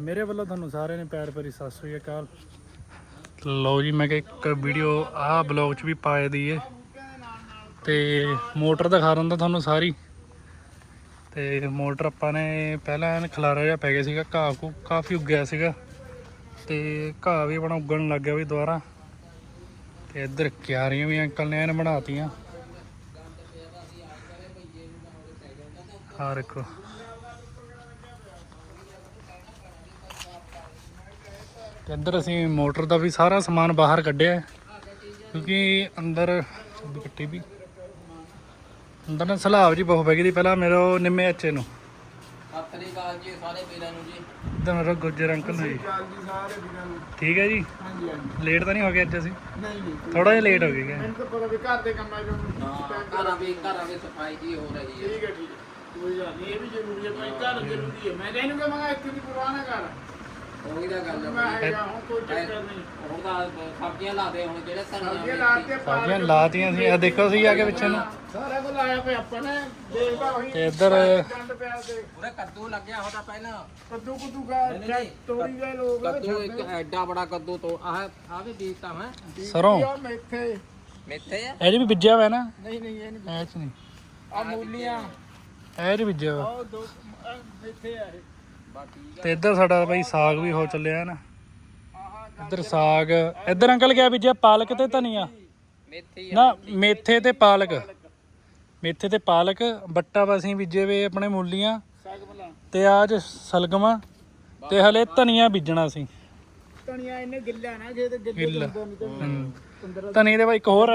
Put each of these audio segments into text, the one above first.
ਮੇਰੇ ਵੱਲੋਂ ਤੁਹਾਨੂੰ ਸਾਰਿਆਂ ਨੇ ਪਿਆਰ ਭਰੀ ਸਤਿ ਸ੍ਰੀ ਅਕਾਲ। ਲਓ ਜੀ, ਮੈਂ ਕਿ ਇੱਕ ਵੀਡੀਓ ਆਹ ਬਲੌਗ 'ਚ ਵੀ ਪਾਏ ਦੀ ਦਈਏ ਤੇ ਮੋਟਰ ਦਿਖਾ ਦਿੰਦਾ ਤੁਹਾਨੂੰ ਸਾਰੀ। ਤੇ ਮੋਟਰ ਆਪਾਂ ਨੇ ਪਹਿਲਾਂ ਐਨ ਖਲਾਰਾ ਜਿਹਾ ਪੈ ਗਿਆ ਸੀਗਾ, ਘਾਹ ਕੂ ਕਾਫੀ ਉੱਗਿਆ ਸੀਗਾ। ਤੇ ਘਾਹ ਵੀ ਆਪਣਾ ਉੱਗਣ ਲੱਗ ਗਿਆ ਵੀ ਦੁਬਾਰਾ। ਤੇ ਇੱਧਰ ਕਿਆਰੀਆਂ ਵੀ ਅੰਕਲ ਨੇ ਐਨ ਬਣਾਤੀਆਂ। ਆਹ ਦੇਖੋ। ਤੇ ਇੱਧਰ ਅਸੀਂ ਮੋਟਰ ਦਾ ਵੀ ਸਾਰਾ ਸਮਾਨ ਬਾਹਰ ਕੱਢਿਆ ਕਿਉਂਕਿ ਅੰਦਰ ਕੱਟੀ ਵੀ। ਅੰਦਰ ਨਾ ਸਲਾਬ ਜੀ ਬਹੁਤ ਪੈ ਗਈ ਸੀ ਪਹਿਲਾਂ ਮੇਰੇ ਨਿੰਮੇ ਅੱਛੇ ਨੂੰ। ਸਤਿ ਸ੍ਰੀ ਅਕਾਲ ਜੀ ਸਾਰੇ ਵੀਰਾਂ ਨੂੰ ਜੀ। ਇੱਧਰ ਮੇਰਾ ਗੁੱਜਰ ਅੰਕਲ ਨੂੰ ਜੀ। ਚਾਲ ਜੀ ਸਾਰੇ ਵੀਰਾਂ ਨੂੰ। ਠੀਕ ਹੈ ਜੀ? ਹਾਂਜੀ ਹਾਂਜੀ। ਲੇਟ ਤਾਂ ਨਹੀਂ ਹੋ ਗਏ ਅੱਜ ਅਸੀਂ? ਨਹੀਂ ਥੋੜਾ ਜਿਹਾ ਲੇਟ ਹੋ ਗਏ ਗੇ। ਮੈਨੂੰ ਤਾਂ ਪਤਾ ਵੀ ਘਰ ਦੇ ਕੰਮਾਂ ਚੋਂ ਹਾਂ ਘਰਾਂ ਵੀ ਘਰਾਂ ਵਿੱਚ ਸਫ਼ਾਈ ਜੀ ਹੋ ਰਹੀ ਹੈ। ਠੀਕ ਹੈ ਠੀਕ ਹੈ। ਕੋਈ ਗੱਲ ਨਹੀਂ ਇਹ ਵੀ ਜ਼ਰੂਰੀ ਹੈ ਭਾਈ ਘਰ ਜ਼ਰੂਰੀ ਹੈ। ਮੈਂ ਤਾਂ ਇਹਨੂੰ ਕਹਾਂਗਾ ਇੱਥੇ ਦੀ ਪਰਵਾਹ ਨਾ ਕਰ ਉਹੀ ਤਾਂ ਗੱਲ ਮੈਂ ਹੈ। ਹੈਗਾ ਹੁਣ ਕੋਈ ਚੱਕਰ ਨਹੀਂ ਹੁਣ ਤਾਂ ਸਬਜ਼ੀਆਂ ਲਾਦੇ ਹੁਣ ਜਿਹੜੇ ਸਬਜ਼ੀਆਂ ਧਨੀਆ ਲਾਤੇ ਸਬਜ਼ੀਆਂ ਲਾਤੀਆਂ ਸੀ। ਆ ਦੇਖੋ ਸੀ ਆ ਕੇ ਪਿੱਛੇ ਨੂੰ। ਸਾਰਾ ਕੁਝ ਲਾਇਆ ਪਿਆ ਆਪਾਂ ਨੇ। ਦੇਖਦਾ ਉਹੀ ਤੇ ਇੱਧਰ ਗੰਦ ਪਿਆ ਤੇ। ਉਹਦੇ ਕੱਦੂ ਲੱਗਿਆ ਹੋਦਾ ਪਹਿਲਾਂ। ਕੱਦੂ ਕੁੱਦੂ ਕਾ ਨਹੀਂ, ਨਹੀਂ। ਤੋੜੀ ਗਏ ਲੋਕ ਕੱਦੂ ਇੱਕ ਐਡਾ ਬੜਾ ਕੱਦੂ ਤੋਂ ਆਹ ਆ ਵੀ ਬੀਜਤਾ ਮੈਂ। ਸਰੋਂ। ਯਾ ਮੇਥੇ। ਮੇਥੇ ਆ? ਇਹ ਜੀ ਵੀ ਬੀਜਿਆ ਹੋਇਆ ਨਾ? ਨਹੀਂ ਨਹੀਂ ਇਹ ਨਹੀਂ ਇਹ ਚ ਨਹੀਂ। ਆ ਮੂਲੀਆਂ। ਇਹ ਜੀ ਬੀਜਿਆ ਹੋਇਆ ਉਹ ਦੋ ਆਹ ਮੇਥੇ ਆ ਇਹ। ਬਾ ਠੀਕ ਤੇ ਇੱਧਰ ਸਾਡਾ ਬਈ ਸਾਗ ਵੀ ਹੋ ਚੱਲਿਆ ਨਾ। ਆਹ ਇੱਧਰ ਸਾਗ। ਇੱਧਰ ਅੰਕਲ ਕਿਆ ਬੀਜਿਆ? ਪਾਲਕ ਤੇ ਧਨੀਆ? ਮੇਥੀ ਨਾ ਮੇਥੇ ਤੇ ਪਾਲਕ। ਮੇਥੇ ਤੇ ਪਾਲਕ ਬੱਟਾ ਵਸੀਂ ਬੀਜੇ ਵੇ ਆਪਣੇ ਮੂਲੀਆਂ। ਤੇ ਆਜ ਸਲਗਮਾਂ। ਤੇ ਹਲੇ ਧਨੀਆ ਬੀਜਣਾ ਸੀ। ਧਨੀਆ ਇਹਨੇ ਗਿੱਲਾ ਨਾ ਜੇ ਤੇ ਗਿੱਲੇ ਹੂੰ। ਧਨੀਏ ਦੇ ਬਾਈ ਇੱਕ ਹੋਰ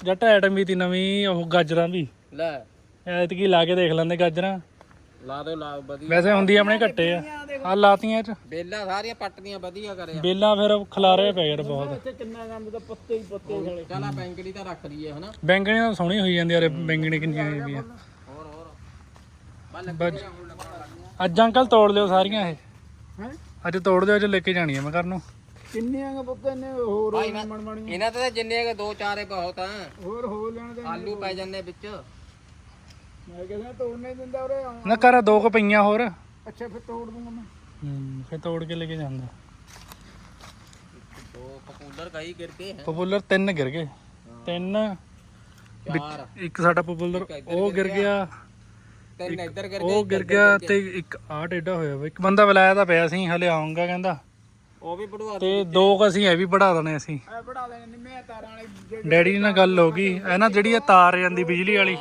ਜੱਟ ਐਟਮ ਵੀ ਤੀ ਨਵੀਂ ਉਹ ਗਾਜਰਾਂ ਦੀ। ਲੈ। ਐਤਕੀ ਲਾ ਕੇ ਦੇਖ ਲੈਂਦੇ ਗਾਜਰਾਂ। ਲਾ ਦੋ ਲਾ ਵਧੀਆ। ਵੈਸੇ ਹੁੰਦੀ ਆਪਣੇ ਘੱਟੇ ਆ। ਆ ਲਾਤੀਆਂ ਚ। ਬੇਲਾ ਸਾਰੀਆਂ ਪੱਟਦੀਆਂ ਵਧੀਆ ਕਰਿਆ। ਬੇਲਾਂ ਫਿਰ ਖਲਾਰੇ ਪੈ ਗਏ ਬਹੁਤ ਇੱਥੇ ਕਿੰਨਾ ਗੰਦ ਦਾ ਪੱਤੇ ਹੀ ਪੱਤੇ ਸਾਲੇ ਚਲ ਆ ਬੈਂਕੜੀ ਤਾਂ ਰੱਖ ਲਈਏ ਹਨਾ? ਬੈਂਗਣੀ ਤਾਂ ਸੋਹਣੀ ਹੋਈ ਜਾਂਦੀ ਯਾਰ ਬੈਂਗਣੀ ਕਿੰਨੀਆਂ ਹੋਈ ਪਈਆਂ ਹੋਰ ਹੋਰ ਬਸ ਅੱਜ ਅੰਕਲ ਤੋੜ ਲਿਓ ਸਾਰੀਆਂ ਇਹ। ਹੈ? ਅੱਜ ਤੋੜ ਦਿਓ ਅੱਜ ਲੈ ਕੇ ਜਾਣੀ ਆ ਮੈਂ ਘਰ ਨੂੰ। ਕਿੰਨੀਆਂ ਕ ਪੱਤੇ ਨੇ ਹੋਰ ਭਾਈ ਨਾ- ਮਣ ਮਣੀਆਂ। ਇਹਨਾਂ ਤੇ ਤਾਂ ਜਿੰਨੇ ਕੇ ਦੋ ਚਾਰੇ ਬਹੁਤ ਆ। ਹੋਰ ਹੋ ਲੈਣ ਦੇ ਆਲੂ ਪੈ ਜਾਂਦੇ ਵਿੱਚ। ਮੈਂ ਕਹਿੰਦਾ ਤੋੜਨੇ ਦਿੰਦਾ ਉਰੇ ਨਾ ਘਰ ਦੋ ਕੁ ਪਈਆਂ ਹੋਰ। ਅੱਛਾ ਫਿਰ ਤੋੜ ਦੂੰਗਾ ਮੈਂ। ਹੂੰ ਫਿਰ ਤੋੜ ਕੇ ਲੈ ਕੇ ਜਾਂਦਾ। ਦੋ ਪਪੂਲਰ ਗਈ ਗਿਰ ਕੇ ਹੈ। ਪਪੂਲਰ ਤਿੰਨ ਗਿਰ ਗਏ। ਤਿੰਨ। ਚਾਰ। ਇੱਕ ਸਾਡਾ ਪਪੂਲਰ ਉਹ ਗਿਰ ਗਿਆ। ਤਿੰਨ ਇੱਧਰ ਗਿਰ ਉਹ ਗਿਰ ਗਿਆ ਤੇ ਇੱਕ ਆਹ ਟੇਡਾ ਹੋਇਆ ਵਾ। ਇੱਕ ਬੰਦਾ ਬੁਲਾਇਆ ਤਾਂ ਪਿਆ ਸੀ ਹਲੇ ਆਉਂਗਾ ਕਹਿੰਦਾ। ਉਹ ਵੀ ਪੜਵਾ ਤੇ ਦੋ ਕੁ ਅਸੀਂ ਇਹ ਵੀ ਵੜਾ ਦੇਣੇ ਅਸੀਂ। ਐ ਬੜਾ ਦੇਣੇ ਨਿੰਮੇ ਤਾਰਾਂ ਵਾਲੇ ਜਿਹੜੇ ਡੈਡੀ ਨਾਲ ਗੱਲ ਹੋ ਗਈ। ਇਹ ਨਾ ਜਿਹੜੀ ਇਹ ਤਾਰ ਜਾਂਦੀ ਬਿਜਲੀ ਵਾਲੀ।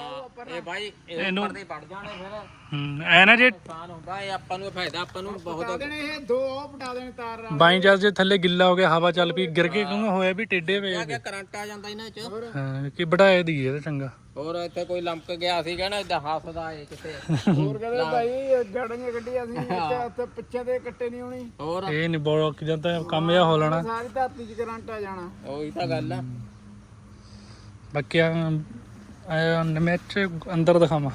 ਇਹ ਭਾਈ ਇਹ ਉੱਪਰ ਦੇ ਪੜ ਜਾਣੇ ਫਿਰ। ਹੂੰ ਐ ਨਾ ਜੇ ਨੁਕਸਾਨ ਹੁੰਦਾ ਇਹ ਆਪਾਂ ਨੂੰ ਫਾਇਦਾ ਆਪਾਂ ਨੂੰ ਬਤਾ ਬਹੁਤ ਦੇਣੇ ਇਹ ਦੋ ਉਹ ਬਟਾ ਦੇਣੇ ਤਾਰ ਨਾਲ ਬਾਈ ਜਸ ਜੇ ਥੱਲੇ ਗਿੱਲਾ ਹੋ ਗਿਆ ਹਵਾ ਚੱਲ ਪਈ ਗਿਰ ਕੇ ਕਿਉਂ ਹੋਇਆ ਵੀ ਟੇਡੇ ਪਏ ਆ ਗਿਆ ਕਰੰਟ ਆ ਜਾਂਦਾ ਇਹਨਾਂ ਚ। ਹਾਂ ਕਿ ਵਢਾਏ ਦੀ ਇਹ ਚੰਗਾ। ਹੋਰ ਇੱਥੇ ਕੋਈ ਲੰਮਕ ਗਿਆ ਸੀ ਕਹਿੰਦਾ ਇਦਾਂ ਹੱਸਦਾ ਏ ਕਿਤੇ। ਹੋਰ ਕਹਿੰਦੇ ਭਾਈ ਜੜੀਆਂ ਗੱਡੀਆਂ ਸੀ ਇੱਥੇ ਉੱਥੇ ਪਿੱਛੇ ਦੇ ਕੱਟੇ ਨਹੀਂ ਹੋਣੀ। ਹੋਰ? ਇਹ ਨਹੀਂ ਬੋਲ ਜਾਂਦਾ ਕੰਮ ਜਿਹਾ ਹੋ ਲੈਣਾ। ਸਾਰੀ ਧਰਤੀ 'ਚ ਕਰੰਟ ਆ ਜਾਣਾ। ਉਹੀ ਤਾਂ ਗੱਲ ਆ। ਬਾਕੀ ਆ ਨਮੈਚ ਅੰਦਰ ਦਿਖਾਵਾਂ।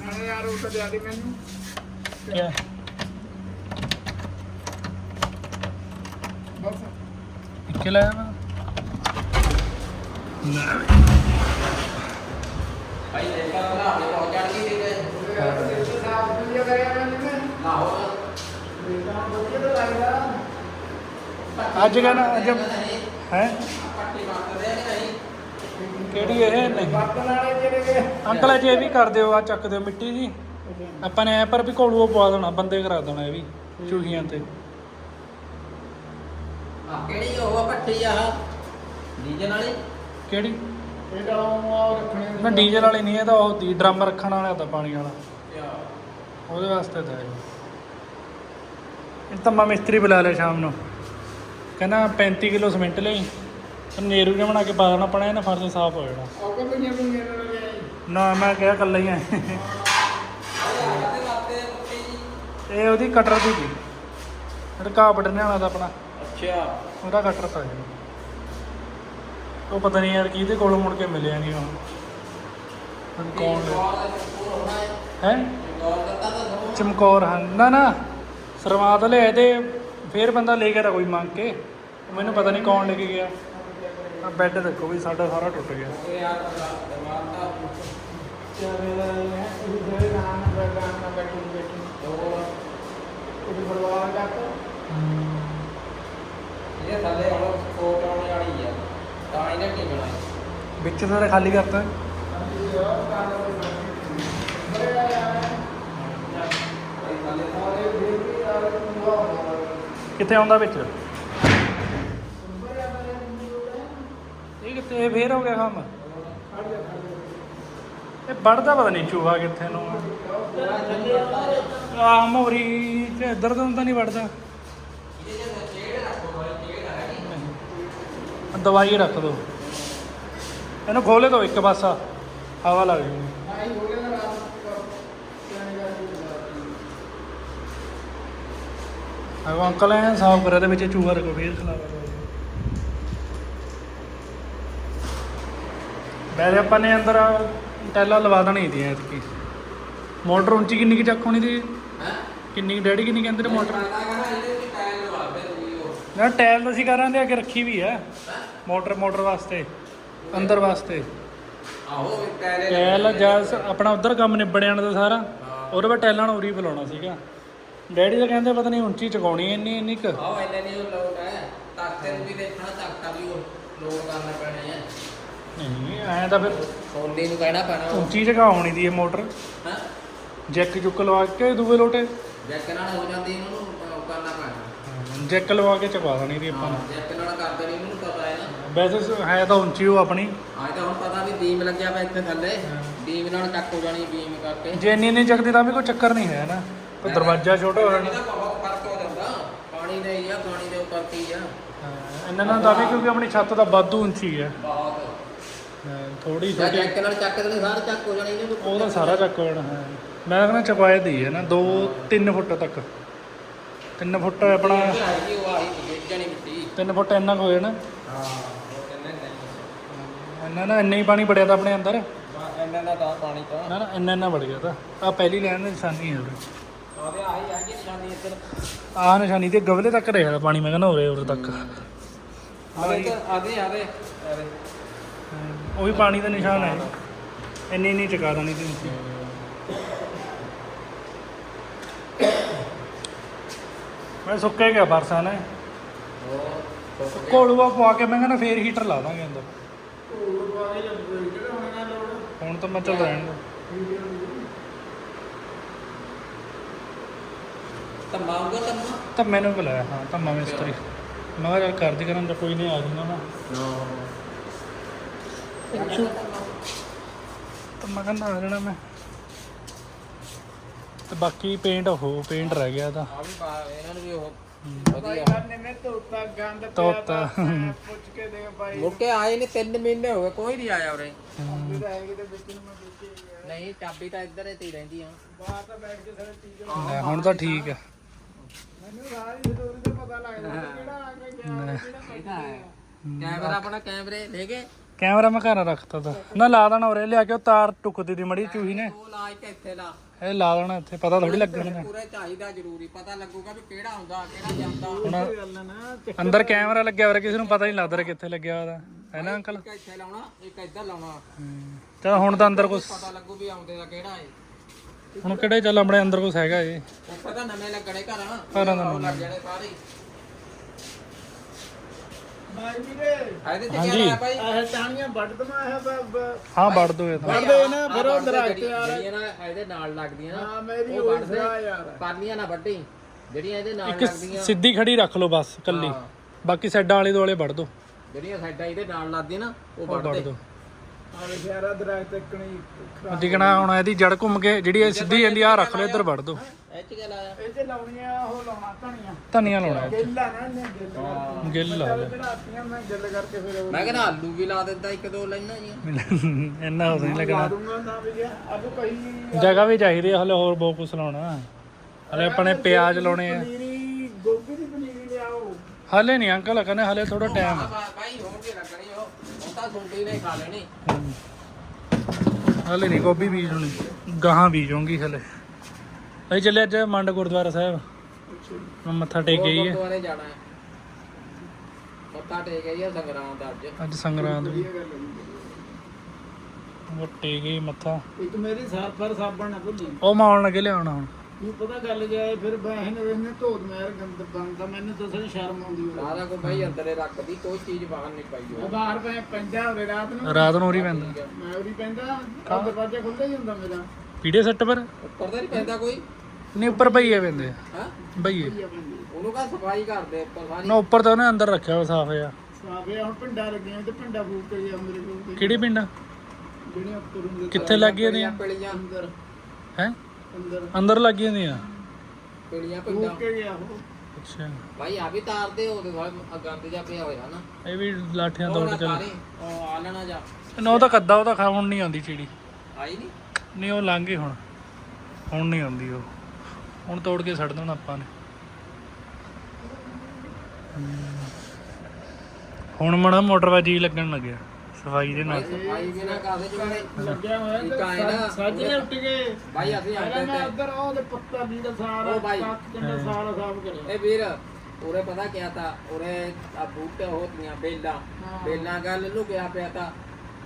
ਨਾਲੇ ਯਾਰ ਉਹ ਤਾਂ ਦਿਆ ਦੀ ਮੈਨੂੰ। ਕੀ ਬਸ। ਇੱਕੇ ਲਾਇਆ ਭਾਈ ਦੇਖਾ ਨਾ ਗਈ ਤੇ ਸਾਫ਼ ਦੁਨੀਆ ਕਰਿਆ ਮੈਂ ਤਾਂ ਤਾਂ ਲੱਗਦਾ ਅੱਜ ਕਹਿੰਦਾ ਅੱਜ ਹੈ? ਕਿਹੜੀ ਇਹ? ਨਹੀਂ। ਅੰਕਲ ਜੀ ਇਹ ਵੀ ਕਰ ਦਿਓ ਆ ਚੱਕ ਦਿਓ ਮਿੱਟੀ ਜੀ। ਆਪਾਂ ਨੇ ਐ ਪਰ ਵੀ ਕੋਲੂ ਪਵਾ ਦੇਣਾ ਬੰਦੇ ਕਰਾ ਦੇਣਾ ਇਹ ਵੀ ਚੂਹੀਆਂ ਤੇ। ਆ ਕਿਹੜੀ ਉਹ ਪੱਟੀ ਆ ਡੀਜਨ ਵਾਲੀ? ਕਿਹੜੀ? ਇਹਦਾ ਉਹ ਆ ਰੱਖਣੇ ਨਾ ਡੀਜ਼ਲ ਵਾਲੀ ਨਹੀਂ ਇਹ ਤਾਂ ਉਹ ਦੀ ਡਰਮ ਰੱਖਣ ਵਾਲਾ ਤਾਂ ਪਾਣੀ ਵਾਲਾ। ਉਹਦੇ ਵਾਸਤੇ ਤਾਂ ਇਹ। ਇਹ ਤਾਂ ਮੈਂ ਮਿਸਤਰੀ ਬੁਲਾ ਲਿਆ ਸ਼ਾਮ ਨੂੰ। ਕਹਿੰਦਾ 35 ਕਿਲੋ ਸੀਮੈਂਟ ਲਈ ਨੇਰੂ ਜਿਹਾ ਬਣਾ ਕੇ ਪਾ ਦੇਣਾ ਪਣਾ ਇਹਨਾਂ ਫਰਸ਼ ਸਾਫ਼ ਹੋ ਜਾਣਾ। ਨਾ ਮੈਂ ਕਿਹਾ ਕੱਲਾ ਹੀ ਆ। ਇਹ ਉਹਦੀ ਕਟਰ ਦੀ ਸੀ। ਘਾਹ ਵੱਢਣੇ ਵਾਲਾ ਤਾਂ ਆਪਣਾ। ਅੱਛਾ। ਉਹਦਾ ਕਟਰ ਤਾਂ ਹੈ ਉਹ ਪਤਾ ਨਹੀਂ ਯਾਰ ਕਿਹਦੇ ਕੋਲੋਂ ਮੁੜ ਕੇ ਮਿਲਿਆ ਨਹੀਂ ਉਹ। ਹੁਣ ਕੌਣ ਹੈ? ਚਮਕੌਰ ਹਾਂ। ਨਾ ਨਾ। ਸਰਮਾਤ ਲਿਆਏ ਤੇ ਫੇਰ ਬੰਦਾ ਲੈ ਗਿਆ ਤਾਂ ਕੋਈ ਮੰਗ ਕੇ। ਮੈਨੂੰ ਪਤਾ ਨਹੀਂ ਕੌਣ ਲੈ ਕੇ ਗਿਆ। ਆ ਬੈੱਡ ਦੇਖੋ ਵੀ ਸਾਡਾ ਸਾਰਾ ਟੁੱਟ ਗਿਆ। ਇਹ ਥੱਲੇ ਹੁਣ ਕੋਟ ਆਉਣ ਵਾਲੀ ਆ। ਤਾਂ ਇਹਨੇ ਕੀ ਬਣਾਇਆ ਵਿੱਚ ਸਾਰਾ ਖਾਲੀ ਕਰਤਾ। ਕਿੱਥੇ ਆਉਂਦਾ ਵਿੱਚ? ਇਹ ਕਿੱਥੇ? ਫੇਰ ਹੋ ਗਿਆ ਕੰਮ? ਇਹ ਵੜਦਾ ਪਤਾ ਨਹੀਂ ਚੂਹਾ ਕਿੱਥੇ ਨੂੰ ਆ। ਮੋਰੀ ਤੇ ਇੱਧਰ ਤੋਂ ਤਾਂ ਨਹੀਂ ਵੜਦਾ ਦਵਾਈ ਰੱਖ ਦੋ। ਇਹਨੂੰ ਖੋਲੇ ਦੋ ਇੱਕ ਪਾਸਾ। ਹਵਾ ਲੱਗ ਜੂਗੀ। ਆਹ ਅੰਕਲ ਐ ਸਾਫ਼ ਕਰਿਆ ਦੇ ਵਿੱਚ ਚੂਹਾ ਰੱਖੋ ਫੇਰ ਖਲਾਵਾ ਵੈਸੇ ਆਪਾਂ ਨੇ ਅੰਦਰ ਟੈਲਾ ਲਵਾ ਦੇਣੀ ਸੀ ਐਤਕੀ। ਮੋਟਰ ਉੱਚੀ ਕਿੰਨੀ ਕੀ ਚੱਕ ਹੋਣੀ ਹੈ? ਕਿੰਨੀ ਡੈਡੀ ਕਿੰਨੀ ਕਹਿੰਦੇ ਨੇ ਮੋਟਰ? ਟਾਇਲ ਦੇ ਉਹ। ਨਾ ਟੈਲ ਤਾਂ ਅਸੀਂ ਕਰਾਂ ਦੇ ਅੱਗੇ ਰੱਖੀ ਵੀ ਹੈ? ਮੋਟਰ ਮੋਟਰ ਵਾਸਤੇ ਅੰਦਰ ਵਾਸਤੇ। ਆਹੋ ਟਾਇਲ ਟੈਲ ਜਸ ਆਪਣਾ ਉਧਰ ਕੰਮ ਨਿਬੜਿਆ ਦਾ ਸਾਰਾ ਉਹਦੇ ਬਾਅਦ ਟੈਲਾਂ ਨੂੰ ਉਰੀ ਬੁਲਾਉਣਾ ਸੀਗਾ। ਡੈਡੀ ਤਾਂ ਕਹਿੰਦੇ ਪਤਾ ਨਹੀਂ ਉੱਚੀ ਚਕਾਉਣੀ ਇੰਨੀ ਇੰਨੀ ਕੁ। ਆਹੋ ਇੰਨੇ ਨਹੀਂ ਉਹ ਲੋਡ ਹੈ। ਤਖਤੇ ਨੂੰ ਵੀ ਦੇਖਣਾ ਤਖਤਾ ਵੀ ਉਹ ਲੋਡ ਕਰਨਾ ਪੈਣਾ ਹੈ ਨਹੀਂ ਐਂ ਤਾਂ ਫਿਰ ਸੋਲੀ ਨੂੰ ਕਹਿਣਾ ਪੈਣਾ ਉੱਚੀ ਚਕਾਉਣੀ ਦੀ ਇਹ ਮੋਟਰ। ਹਾਂ? ਜੈਕ ਜੁੱਕ ਲਵਾ ਕੇ ਦੂਏ ਲੋਟੇ। ਜੈਕ ਨਾਲ ਹੋ ਜਾਂਦੀ ਇਹਨੂੰ ਉਹ ਕਰਨਾ ਪੈਣਾ। ਜੈਕ ਲਵਾ ਕੇ ਚਕਵਾ ਦੇਣੀ ਦੀ ਆਪਾਂ ਨੂੰ। ਜੈਕ ਨਾਲ ਕਰਦੇ ਨਹੀਂ ਇਹਨੂੰ ਪਤਾ ਹੈ ਨਾ। ਵੈਸੇ ਹੈ ਤਾਂ ਉੱਚੀ ਉਹ ਆਪਣੀ। ਅੱਜ ਤਾਂ ਹੁਣ ਪਤਾ ਵੀ ਬੀਮ ਲੱਗਿਆ ਪਿਆ ਇੱਥੇ ਥੱਲੇ। ਹਾਂ। ਬੀਮ ਨਾਲ ਚੱਕ ਹੋ ਜਾਣੀ ਬੀਮ ਕਰਕੇ। ਜੇ ਇੰਨੀ ਇੰਨੀ ਚੱਕਦੀ ਤਾਂ ਵੀ ਕੋਈ ਚੱਕਰ ਨਹੀਂ ਹੈ ਨਾ। ਕੋਈ ਦਰਵਾਜ਼ਾ ਛੋਟਾ ਹੋ ਜਾਣਾ। ਇਹਦਾ ਬਹੁਤ ਫ਼ਰਕ ਹੋ ਜਾਂਦਾ। ਪਾਣੀ ਦੇ ਹੀ ਆ ਪਾਣੀ ਦੇ ਉੱਪਰ ਕੀ ਆ? ਹਾਂ, ਇਹਨਾਂ ਨਾਲ ਤਾਂ ਵੀ ਕਿਉਂਕਿ ਆਪਣੀ ਛੱਤ ਦਾ ਵਾਧੂ ਉੱਚੀ ਹੈ ਬਹੁਤ। ਥੋੜੀ ਜਾਂ ਛੋਟੀ। ਜੈਕ ਨਾਲ ਚੱਕ ਦੇਣੇ ਸਾਰੇ ਚੱਕ ਹੋ ਜਾਣੀ ਇਹਨੇ ਉਹ ਤਾਂ ਸਾਰਾ ਚੱਕ ਹੋ ਜਾਣਾ ਹੈ। ਮੈਂ ਕਹਿੰਦਾ ਚਪਾਏ ਦੀ ਹੈ ਨਾ 2 3 ਫੁੱਟ ਤੱਕ। 3 ਫੁੱਟ ਆਪਣਾ ਹੈਗੀ ਉਹ ਆਈ ਵੇਚ ਜਾਣੀ ਮਿੱਟੀ। 3 ਫੁੱਟ ਇੰਨਾ ਕੁ ਹੋ ਜਾਣਾ। ਹਾਂ ਉਹ ਕਹਿੰਦੇ ਨਹੀਂ ਇੰਨਾ ਨਾ ਇੰਨਾ ਹੀ ਪਾਣੀ ਵੜਿਆ ਤਾਂ ਆਪਣੇ ਅੰਦਰ। ਇਹਨਾਂ ਦਾ ਤਾਂ ਪਾਣੀ ਤਾਂ। ਨਾ ਨਾ ਇੰਨਾ ਇੰਨਾ ਵੜ ਗਿਆ ਤਾਂ। ਆ ਪਹਿਲੀ ਲੈਣ ਦੀ ਨਿਸ਼ਾਨੀ ਹੈ ਉਰੇ ਹੈਗੀ ਨਿਸ਼ਾਨੀ ਤੇ ਗਵਲੇ ਤੱਕ ਰਿਹਾ ਪਾਣੀ ਮੈਂ ਕਹਿੰਦਾ ਉਰੇ ਉਰੇ ਤੱਕ। ਤਾਂ ਆਦੇ ਉਹ ਵੀ ਪਾਣੀ ਦਾ ਨਿਸ਼ਾਨ ਹੈ। ਇੰਨੀ ਨਹੀਂ ਚਕਾ ਦੇਣੀ ਉੱਚੀ ਮੈਂ ਸੁੱਕੇ ਗਿਆ ਫਰਸਾਂ ਨੇ। ਕੋਲੂਆ ਪਵਾ ਕੇ ਮੈਂ ਕਹਿੰਦਾ ਫੇਰ ਹੀਟਰ ਲਾ ਦਾਂਗੇ ਅੰਦਰ। ਹੁਣ ਤਾਂ ਮੈਂ ਚੱਲ ਰਹਿਣ ਦੇ। ਤਾਂ ਤਾਂ ਮੈਨੂੰ ਬੁਲਾਇਆ ਹਾਂ ਤਾਂ ਮੈਂ ਮਿਸਤਰੀ। ਮੈਂ ਕਿਹਾ ਚੱਲ ਕਰਦੀ ਕਰਾਂ ਤਾਂ ਕੋਈ ਨਹੀਂ ਆ ਜੂਗਾ ਨਾ ਤਾਂ ਮੈਂ ਕਹਿੰਦਾ ਆ ਜਾਣਾ ਮੈਂ। ਤੇ ਬਾਕੀ ਪੇਂਟ ਉਹ ਪੇਂਟ ਰਹਿ ਗਿਆ ਤਾਂ ਆ ਵੀ ਪਾ- ਇਹਨਾਂ ਨੂੰ ਵੀ ਉਹ ਭਾਈ ਵਧੀਆ। ਕਰਨੇ ਨੇ ਤੋਤਾ ਗੰਦ ਪਿਆ ਤੋਤਾ। ਤਾਂ ਮੈਂ ਪੁੱਛ ਕੇ ਦੇ ਭਾਈ ਮੁੜ ਕੇ ਆਏ ਨੇ 3 ਮਹੀਨੇ ਹੋ ਗਏ ਕੋਈ ਨਹੀਂ ਆਇਆ ਉਰੇ। ਵਿੱਚ ਨੂੰ ਮੈਂ ਦੇਖੀ ਨਹੀਂ ਚਾਬੀ ਤਾਂ ਇੱਧਰ ਹੀ ਤੇ ਰਹਿੰਦੀ ਆ। ਬਾਹਰ ਤਾਂ ਬੈਠ ਕੇ ਸਾਰੇ ਚੀਜ਼ ਲੈ, ਹੁਣ ਤਾਂ ਠੀਕ ਆ। ਮੈਨੂੰ ਸਾਰੀ ਸਟੋਰੀ ਤੇ ਪਤਾ ਲੱਗਦਾ ਵੀ ਕਿਹੜਾ ਆ ਕੇ ਗਿਆ ਕਿਹੜਾ ਇਹ ਤਾਂ ਹੈ। ਕੈਮਰਾ ਆਪਣਾ ਕੈਮਰੇ ਲੈ ਗਏ ਕੈਮਰਾ ਮੈਂ ਘਰ ਰੱਖਤਾ ਤਾ। ਨਾ ਲਾ ਦੇਣਾ ਉਰੇ ਲਿਆ ਕੇ ਉਹ ਤਾਰ ਟੁੱਕਦੀ ਦੀ ਮੜੀ ਚੂਹੀ ਨੇ। ਉਹ ਲਾ ਕੇ ਇੱਥੇ ਲਾ। ਇਹ ਲਾ ਦੇਣਾ ਇੱਥੇ ਪਤਾ ਥੋੜੀ ਲੱਗਣਾ ਪੂਰੇ ਚਾਹੀਦਾ ਜ਼ਰੂਰੀ ਪਤਾ ਲੱਗੂਗਾ ਵੀ ਕਿਹੜਾ ਹੁੰਦਾ ਕਿਹੜਾ ਜਾਂਦਾ। ਹੁਣ ਗੱਲ ਨਾ ਤੇ ਅੰਦਰ ਕੈਮਰਾ ਲੱਗਿਆ ਹੋਇਆ ਕਿਸੇ ਨੂੰ ਪਤਾ ਨਹੀਂ ਲੱਗਦਾ ਕਿੱਥੇ ਲੱਗਿਆ ਹੋਇਆ ਹੈ ਨਾ ਅੰਕਲ? ਇੱਕ ਇੱਥੇ ਲਾਉਣਾ ਇੱਕ ਇੱਧਰ ਲਾਉਣਾ। ਚਲ ਹੁਣ ਤਾਂ ਅੰਦਰ ਕੁਛ ਪਤਾ ਲੱਗੂ ਵੀ ਆਉਂਦੇ ਦਾ ਕਿਹੜਾ ਏ ਹੁਣ ਕਿਹੜੇ ਚੱਲ ਆਪਣੇ ਅੰਦਰ ਕੁਛ ਹੈਗਾ ਏ ਉੱਪਰ ਤਾਂ ਨਵੇਂ ਲੱਗਣੇ ਘਰ ਘਰਾਂ ਦਾ ਉਹ ਲੱਗ ਜਾਣੇ ਸਾਰੇ ਹੀ। ਭਾਈ ਵੀਰੇ। ਇਹਦੇ ਹਾਂਜੀ। ਕੀ ਆ ਭਾਈ ਇਹ ਟਾਣੀਆਂ ਵੱਢ ਦਮਾ ਹੈ ਬ ਹਾਂ ਵੜ ਦੋ ਇਹ ਤਾਂ ਵੱਢ ਦੇ ਨਾ ਫਿਰ ਉਹ ਆਹ ਵੱਢ ਦੇ ਦਰਖਤ ਜਿਹੜੀ- ਯਾਰ ਜਿਹੜੀਆਂ ਨਾ ਇਹਦੇ ਨਾਲ ਲੱਗਦੀਆਂ ਨਾ ਹਾਂ ਮੇਰੀ ਉਹ ਉਹ ਵੱਢ ਦੇ। ਸਲਾਹ ਯਾਰ। ਪਾਲੀਆਂ ਨਾ ਵੱਢੀ ਜਿਹੜੀਆਂ ਇਹਦੇ ਨਾਲ ਇੱਕ ਲੱਗਦੀਆਂ। ਸਿੱਧੀ ਖੜੀ ਰੱਖ ਲਓ ਬਸ ਕੱਲੀ ਹਾਂ। ਬਾਕੀ ਸਾਈਡਾਂ ਵਾਲੇ ਦੁਆਲੇ ਵੜ ਦੋ। ਜਿਹੜੀਆਂ ਸਾਈਡਾਂ ਇਹਦੇ ਨਾਲ ਲੱਗਦੀਆਂ ਨਾ ਉਹ ਉਹ ਵੜ ਦੋ। ਆਲੇ ਸ਼ਹਿਰਾ ਦਰਖਤ ਇੱਕਣੀ ਖਰਾਬ ਦਿਖਣਾ ਹੁਣ ਇਹਦੀ ਜੜ ਘੁੰਮ ਕੇ ਜਿਹੜੀ ਇਹ ਸਿੱਧੀ ਜਾਂਦੀ ਆ ਰੱਖ ਲਓ ਇੱਧਰ ਵੜ ਦੋ। ਇਹ ਚ ਕੀ ਲਾਇਆ ਇਹ ਤੇ ਲਾਉਣੀਆਂ ਉਹ ਲਾਉਣਾ ਧਣੀਆਂ ਧਨੀਆ ਲਾਉਣਾ 'ਚ। ਗਿੱਲਾ ਨਾ ਇਹਨੇ ਗਿੱਲ ਗਿੱਲ ਲਾ ਲੈ ਚੜਾਤੀਆਂ ਮੈਂ ਗਿੱਲ ਕਰਕੇ ਫਿਰ ਉਹ ਮੈਂ ਕਹਿੰਦਾ ਆਲੂ ਵੀ ਲਾ ਦਿੰਦਾ ਇੱਕ ਦੋ ਲਾਈਨਾਂ ਜੀਆਂ ਇੰਨਾ ਹੋ ਨਹੀਂ ਲਾ ਲੱਗਣਾ। ਦੂੰਗਾ ਨਾ ਵੀ ਜਗ੍ਹਾ ਵੀ ਚਾਹੀਦੀ ਆ ਹਲੇ ਹੋਰ ਬਹੁਤ ਕੁਝ ਲਾਉਣਾ। ਹਲੇ ਆਪਣੇ ਪਿਆਜ਼ ਲਾਉਣੇ ਆ। ਪਨੀਰੀ ਗੋਭੀ ਦੀ ਪਨੀਰੀ ਲਿਆਓ। ਹਲੇ ਨਹੀਂ ਅੰਕਲ ਕਹਿੰਦੇ ਹਲੇ ਥੋੜਾ ਟਾਈਮ ਹਾਂ ਭਾਈ ਹੋਣਗੇ ਲੱਗਣੀ ਉਹ ਉਹ ਤਾਂ ਸੁੰਡੀ ਨੇ ਖਾ ਲੈਣੀ। ਹਲੇ ਨਹੀਂ ਗੋਭੀ ਬੀਜ ਹੋਣੀ ਗਾਹਾਂ ਬੀਜੂਗੀ ਹਲੇ। ਅਸੀਂ ਚੱਲੇ ਅੱਜ ਮੰਡ ਗੁਰਦੁਆਰਾ ਸਾਹਿਬ। ਮੈਂ ਮੱਥਾ ਟੇਕ ਗਈ ਹੈ ਗੁਰਦੁਆਰੇ ਜਾਣਾ ਹੈ। ਮੱਥਾ ਟੇਕ ਗਿਆ ਸੰਗਰਾਮ ਦਾ ਅੱਜ। ਅੱਜ ਸੰਗਰਾਂਦ। ਵੀ ਹੈ। ਵੱਟੇ ਗਈ ਮੱਥਾ। ਇੱਕ ਮੇਰੀ ਸਰਫਰ ਸਾਬਣ ਨਾ ਭੁੱਲੀ। ਉਹ ਮਾਉਣ ਲੱਗੇ ਲਿਆਉਣਾ ਹੁਣ। ਨੂੰ ਪਤਾ ਗੱਲ ਜਾਏ ਫਿਰ ਬਹਿਨ ਰਹਿੰਦੇ ਧੋਤ ਮੈਰ ਗੰਦ ਬੰਦਾ ਮੈਨੂੰ ਦੱਸਣ ਸ਼ਰਮ ਆਉਂਦੀ ਹੋਵੇ ਸਾਰਾ ਕੋ ਭਾਈ ਅੰਦਰੇ ਰੱਖਦੀ ਕੋਈ ਚੀਜ਼ ਬਾਹਰ ਨਹੀਂ ਪਾਈ ਹੋਈ। ਬਾਹਰ ਪੈ ਪੈਂਦਾ ਹੋਵੇ ਰਾਤ ਨੂੰ। ਰਾਤ ਨੂੰ ਉਰੀ ਪੈਂਦਾ। ਮੈਂ ਉਰੀ ਪੈਂਦਾ ਆ ਦਰਵਾਜ਼ਾ ਖੁੱਲ੍ਹਾ ਹੀ ਹੁੰਦਾ ਮੇਰਾ। ਪੀੜੇ ਸੱਟ ਪਰ? ਉੱਪਰ ਤਾਂ ਨਹੀਂ ਪੈਂਦਾ ਕੋਈ। ਨਹੀਂ ਉੱਪਰ ਭਈਏ ਪੈਂਦੇ ਹਾਂ? ਭਈਏ ਆ। ਉਹਨੂੰ ਕਾ ਸਫ਼ਾਈ ਕਰਦੇ ਉੱਪਰ ਸਾਰੀ। ਨਾ ਉੱਪਰ ਤਾਂ ਉਹਨੇ ਅੰਦਰ ਰੱਖਿਆ ਵਾ ਸਾਫ਼ ਆ ਸਾਫੇ ਹੁਣ ਪਿੰਡਾ ਲੱਗੀਆਂ ਤੇ ਪਿੰਡਾ ਫੂਕ ਕੇ ਗਿਆ ਮੇਰੇ ਕੋਲ। ਕਿਹੜੀ ਪਿੰਡ? ਜਿਹੜੀਆਂ ਉੱਪਰ ਹੁੰਦੇ ਕਿੱਥੇ ਲੱਗ ਗਈਆਂ ਦੀਆਂ ਪਿਲੀਆਂ। ਅੰਦਰ। ਹੈ? ਅੰਦਰ ਅੰਦਰ ਲੱਗ ਗਈਆਂ ਦੀਆਂ ਪਿਲੀਆਂ ਪਿੰਡਾਂ। ਕੇ ਗਿਆ ਉਹ। ਅੱਛਾ। ਭਾਈ ਆ ਵੀ ਤਾਰਦੇ ਹੋ ਤੇ ਥੋੜਾ ਗੰਦ ਜਾ ਪਿਆ ਹੋਇਆ ਨਾ। ਇਹ ਵੀ ਲਾਠੀਆਂ ਨਾ ਚੱਲ। ਉਹ ਆ ਲੈਣਾ ਜਾ। ਨਾ ਉਹ ਤਾਂ ਕੱਦਾ ਉਹ ਤਾਂ ਖਾ ਹੁਣ ਨਹੀਂ ਆਉਂਦੀ ਚਿੜੀ। ਆਈ ਨਹੀਂ ਨਹੀਂ ਉਹ ਲੰਘ ਗਈ ਹੁਣ। ਹੁਣ ਨਹੀਂ ਆਉਂਦੀ ਉਹ। ਹੁਣ ਤੋੜ ਕੇ ਛੱਡ ਦੇਣਾ ਆਪਾਂ ਨੇ। ਹਮ। ਹੁਣ ਮਣਾ ਮੋਟਰ ਵਾਜੀ ਲੱਗਣ ਲੱਗਿਆ। ਸਫ਼ਾਈ ਦੇ ਨਾਲ। ਸਫ਼ਾਈ ਵੀ ਨਾ ਕਰਦੇ ਜਿਹੜੇ ਲੱਗਿਆ ਹੋਇਆ ਇੱਕ ਆਏ ਨਾ, ਸਾਜਰੇ ਉੱਠ ਗਏ ਭਾਈ ਅਸੀਂ ਪਹਿਲਾਂ ਆਉਂਦੇ ਮੈਂ ਤੇ ਉੱਧਰ ਉਹਦੇ ਪੱਤਾ ਵੀ ਦਾ ਸਾਰਾ ਉਹ ਬਾਈ। ਕੱਖ ਕੰਡਾ ਸਾਰਾ ਸਾਫ਼ ਕਰਿਆ ਇਹ ਵੀਰ ਉਰੇ ਪਤਾ ਕਿਆ ਤਾ? ਉਰੇ ਆ ਬੂਟੇ ਹੋਤੀਆਂ ਬੇਲਾਂ। ਬੇਲਾਂ ਗੱਲ ਲੁਕਿਆ ਪਿਆ ਤਾ।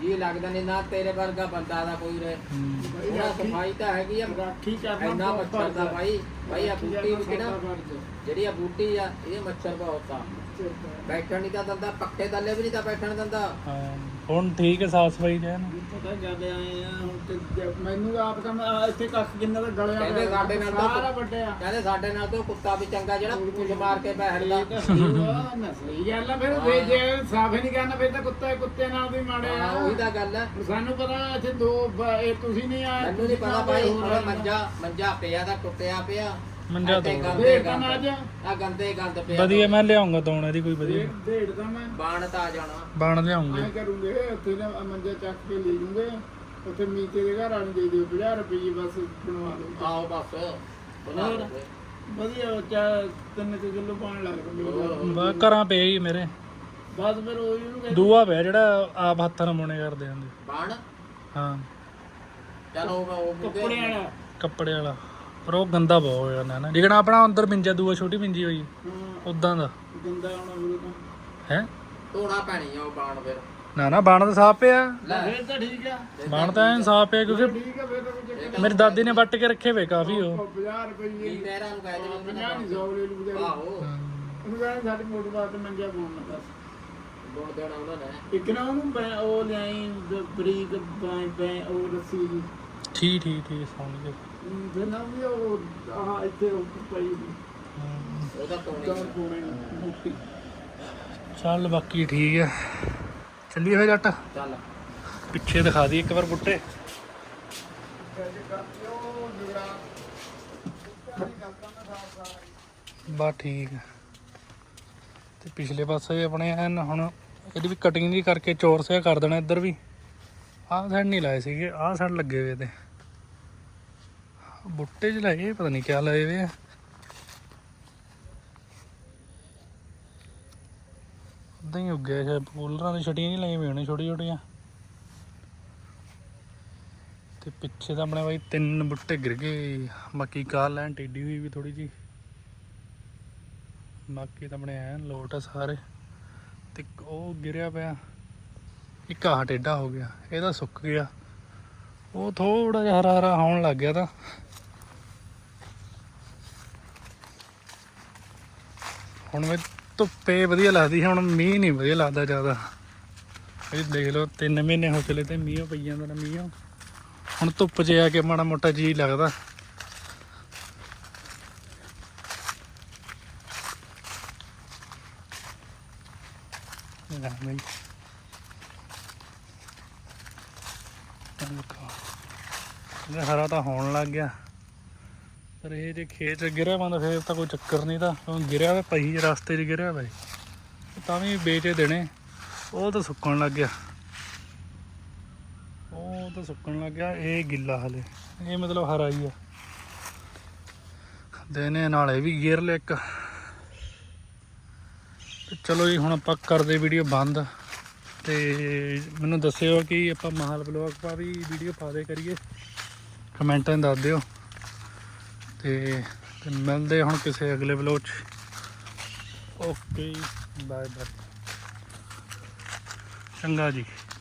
ਜੀ ਲੱਗਦਾ ਨਹੀਂ ਨਾ ਤੇਰੇ ਵਰਗਾ ਬੰਦਾ ਦਾ ਕੋਈ ਰੇ ਹਮ। ਉਹਨਾਂ ਸਫ਼ਾਈ ਤਾਂ ਹੈਗੀ ਆ। ਰਾਖੀ ਕਰਨਾ ਇੰਨਾ ਮੱਛਰ ਦਾ। ਭਾਈ ਭਾਈ ਆ ਬੂਟੀ ਵੀ ਕਿਹੜਾ। ਜਿਹੜੀ ਆ ਬੂਟੀ ਆ ਇਹ ਮੱਛਰ ਬਹੁਤ ਆ। ਬੈਠਣ ਨਹੀਂ ਤਾਂ ਦੰਦਾ ਪੱਕੇ ਥੱਲੇ ਵੀ ਨਹੀਂ ਤਾਂ ਬੈਠਣ ਦਿੰਦਾ। ਹਾਂ। ਹੁਣ ਠੀਕ ਹੈ ਸਾਫ਼ ਸਫ਼ਾਈ ਦੇ ਨਾ ਪਤਾ ਜਦ ਆਏ ਆ ਹੁਣ ਤੇ ਮੈਨੂੰ ਆਪ ਕੰਮ ਆ ਇੱਥੇ ਕੱਖ ਕਿੰਨਾ ਦਾ ਗਲਿਆ ਕਹਿੰਦੇ ਸਾਡੇ ਨਾਲ ਤਾਂ- ਸਾਰਾ ਵੱਡਿਆ ਕਹਿੰਦੇ ਸਾਡੇ ਨਾਲ ਤਾਂ ਕੁੱਤਾ ਵੀ ਚੰਗਾ ਜਿਹੜਾ ਕੁਝ ਮਾਰ ਕੇ ਤਾਂ ਸਹੀ ਆ, ਨਾ ਸਹੀ ਗੱਲ ਆ ਫਿਰ ਜੇ ਜੇ ਸਾਫ਼ ਹੀ ਨਹੀਂ ਕਰਨਾ ਫਿਰ ਤਾਂ ਕੁੱਤਾ ਕੁੱਤੇ ਨਾਲ ਵੀ ਮਾੜੇ ਹਾਂ, ਆ ਉਹੀ ਤਾਂ ਗੱਲ ਹੈ ਸਾਨੂੰ ਪਤਾ ਇੱਥੇ ਦੋ ਬ- ਇਹ ਤੁਸੀਂ ਨਹੀਂ ਆਏ ਮੈਨੂੰ ਨਹੀਂ ਪਤਾ ਭਾਈ ਉਹ ਮੰਜਾ ਮੰਜਾ ਪਿਆ ਦਾ ਟੁੱਟਿਆ ਪਿਆ। ਮੰਜਾ ਇੱਥੇ ਤੋੜ। ਗੰਦੇ ਦੇਖ ਤਾਂ ਨਾ ਗੰਦ ਜਾ। ਆ ਗੰਦੇ ਗੰਦ ਪਿਆ ਵਧੀਆ ਮੈਂ ਲਿਆਉਂਗਾ ਦੋਣ ਇਹਦੀ ਕੋਈ ਵਧੀਆ। ਡੇਢ ਡੇਢ ਤਾਂ ਮੈਂ। ਬਾਣ ਤਾਂ ਆ ਜਾਣਾ। ਬਣ ਲਿਆਉਂਗੇ। ਐ ਕਰੂੰਗੇ ਉੱਥੇ ਨਾ ਮੰਜਾ ਚੱਕ ਕੇ ਲੈ ਜੂਗੇ। ਉੱਥੇ ਮੀਤੇ ਦੇ ਘਰ ਆਣ ਦੇ ਦਿਓ 50 ਰੁਪਏ ਬਸ ਬਣਵਾ ਦਿਓ। ਆਓ ਬਸ ਬਣਾ ਹੋਰ? ਲਓ ਵਧੀਆ ਚਾ ਤਿੰਨ ਕੁ ਕਿਲੋ ਪਾਣ ਲੱਗ ਘਰਾਂ। ਪਏ ਹੀ ਮੇਰੇ। ਬਸ ਫਿਰ ਉਹੀ ਉਹਨੂੰ ਕਹਿੰਦੇ। ਦੂਆ ਪਿਆ ਜਿਹੜਾ ਆਪ ਹੱਥਾਂ ਨਾਲ ਮੁਣੇ ਕਰਦੇ ਹੁੰਦੇ। ਬਾਣ? ਹਾਂ। ਚਲੋ ਉਹ ਉਹ ਕੱਪੜੇ ਵਾਲਾ। ਕੱਪੜੇ ਵਾਲਾ। ਪਰ ਉਹ ਗੰਦਾ ਬਹੁਤ ਹੋ ਜਾਂਦਾ ਨਾ। ਜਿਕਣਾ ਆਪਣਾ ਅੰਦਰ ਮਿੰਜਾ ਦੂਆ ਛੋਟੀ ਮਿੰਜੀ ਹੋਈ। ਹਾਂ। ਉਦਾਂ ਦਾ। ਗੰਦਾ ਆਉਣਾ ਵੀਰੇ ਤਾਂ। ਹੈ? ਧੋਣਾ ਪੈਣੀ ਆ ਉਹ ਬਾਣ ਫਿਰ। ਨਾ ਨਾ ਬਾਣ ਤਾਂ ਸਾਫ਼ ਪਿਆ। ਲੈ। ਫਿਰ ਤਾਂ ਠੀਕ ਆ। ਬਾਣ ਤਾਂ ਐਨ ਸਾਫ਼ ਪਿਆ ਕਿਉਂਕਿ ਠੀਕ ਆ ਫਿਰ ਤਾਂ ਕੋਈ ਚੱਕਰ ਮੇਰੀ ਦਾਦੀ ਨੇ ਵੱਟ ਕੇ ਰੱਖੇ ਵੇ ਕਾਫੀ ਉਹ। ਨਹੀਂ 50 ਰੁਪਏ ਕਹਿ ਨੂੰ ਕਹਿ ਦੇ 50 ਨਹੀਂ ਸੌ ਲੈ ਲੂ ਵਿਚਾਰੀ ਆਹੋ। ਉਹਨੂੰ ਕਹਿੰਦੇ ਸਾਡੀ ਮੋਟਰ ਬਸ ਗੁਣ ਦੇਣਾ ਉਹਨਾਂ ਨੇ। ਇੱਕ ਨਾ ਉਹਨੂੰ ਬੈ- ਉਹ ਲਿਆਈ ਬ- ਬਰੀਕ ਬੈ ਬੈ ਉਹ ਰੱਸੀ ਜਿਹੀ। ਠੀਕ ਠੀਕ ਠੀਕ ਸਮਝ ਗਿਆ ਹਮ, ਫਿਰ ਨਾ ਵੀ ਉਹ ਆਹ ਇੱਥੇ ਉਹ ਪਈ ਦੀ ਹਮ, ਉਹ ਤਾਂ ਧੋਣੀ ਚਾਰ ਕੋਣੇ ਮੋਟੀ। ਚੱਲ ਬਾਕੀ ਠੀਕ ਆ। ਚੱਲੀਏ ਫੇ ਜੱਟ। ਚੱਲ। ਪਿੱਛੇ ਦਿਖਾ ਦੀ ਇੱਕ ਵਾਰ ਬੁੱਟੇ। ਬਾ ਠੀਕ ਆ। ਤੇ ਪਿਛਲੇ ਪਾਸੇ ਆਪਣੇ ਐਨ ਹੁਣ ਇਹਦੀ ਵੀ ਕਟਿੰਗ ਜੀ ਕਰਕੇ ਚੌਰ ਸਿਆ ਕਰ ਦੇਣਾ ਇੱਧਰ ਵੀ। ਆਹ ਸਾਈਡ ਨਹੀਂ ਲਾਏ ਸੀਗੇ ਆਹ ਸਾਈਡ ਲੱਗੇ ਹੋਏ ਤੇ। ਬੁੱਟੇ ਚ ਲਾਏ ਪਤਾ ਨਹੀਂ ਕਿਆ ਲਾਏ ਵੇ ਆ। ਉਦਾਂ ਹੀ ਉੱਗਿਆ ਸ਼ਾਇਦ ਕੂਲਰਾਂ ਦੀ ਛਟੀਆਂ ਨਹੀਂ ਲਾਈਆਂ ਹੋਈਆਂ ਨੇ ਛੋਟੀ ਛੋਟੀਆਂ। ਤੇ ਪਿੱਛੇ ਤਾਂ ਆਪਣੇ ਬਾਈ ਤਿੰਨ ਬੁੱਟੇ ਗਿਰ ਗਏ, ਬਾਕੀ ਕਾਲ ਲੈਣ ਟੇਡੀ ਹੋਈ ਵੀ ਥੋੜੀ ਜੀ ਬਾਕੀ ਤਾਂ ਆਪਣੇ ਐਨ ਲੋਟ ਆ ਸਾਰੇ। ਤੇ ਉਹ ਗਿਰਿਆ ਪਿਆ, ਇੱਕ ਆਹ ਟੇਡਾ ਹੋ ਗਿਆ, ਇਹਦਾ ਸੁੱਕ ਗਿਆ। ਉਹ ਥੋੜਾ ਜਿਹਾ ਹਰਾ ਹਰਾ ਹੋਣ ਲੱਗ ਗਿਆ ਤਾਂ। ਹੁਣ ਮੈਂ ਧੁੱਪੇ ਵਧੀਆ ਲੱਗਦੀ ਸੀ, ਹੁਣ ਮੀਂਹ ਨਹੀਂ ਵਧੀਆ ਲੱਗਦਾ ਜ਼ਿਆਦਾ। ਇਹ ਦੇਖ ਲਓ 3 ਮਹੀਨੇ ਹੋ ਚਲੇ ਤੇ ਮੀਂਹ ਪਈ ਜਾਂਦਾ ਨਾ ਮੀਂਹ। ਹੁਣ ਧੁੱਪ 'ਚ ਆ ਕੇ ਮਾੜਾ ਮੋਟਾ ਜੀ ਲੱਗਦਾ। ਲੈ ਹਰਾ ਤਾਂ ਹੋਣ ਲੱਗ ਗਿਆ। ਪਰ ਇਹ ਜੇ ਖੇਤ 'ਚ ਗਿਰਿਆ ਬੰਦਾ, ਫੇਰ ਤਾਂ ਕੋਈ ਚੱਕਰ ਨਹੀਂ ਤਾਂ। ਹੁਣ ਗਿਰਿਆ ਵਾ, ਪਈ ਰਸਤੇ 'ਚ ਗਿਰਿਆ ਵਾ। ਤਾਂ ਵੀ ਵੇਚੇ ਦੇਣੇ। ਉਹ ਤਾਂ ਸੁੱਕਣ ਲੱਗ ਗਿਆ। ਉਹ ਤਾਂ ਸੁੱਕਣ ਲੱਗ ਗਿਆ, ਇਹ ਗਿੱਲਾ ਹਲੇ। ਇਹ ਮਤਲਬ ਹਰਾ ਹੀ ਆ। ਦੇਨੇ ਨਾਲ ਇਹ ਵੀ ਗੇਰ ਲਿਆ ਇੱਕ। ਤੇ ਚਲੋ ਜੀ, ਹੁਣ ਆਪਾਂ ਕਰਦੇ ਵੀਡੀਓ ਬੰਦ। ਤੇ ਮੈਨੂੰ ਦੱਸਿਓ ਕਿ ਆਪਾਂ ਮਹਾਲ ਬਲੌਗ ਪਾ ਵੀ ਵੀਡੀਓ ਪਾ ਦੇ ਕਰੀਏ। ਕਮੈਂਟਾਂ ਦੱਸ ਦਿਓ। ਤੇ ਮਿਲਦੇ ਹੁਣ ਕਿਸੇ ਅਗਲੇ ਵਲੋਗ 'ਚ। ਓਕੇ ਬਾਏ ਬਾਏ ਚੰਗਾ ਜੀ।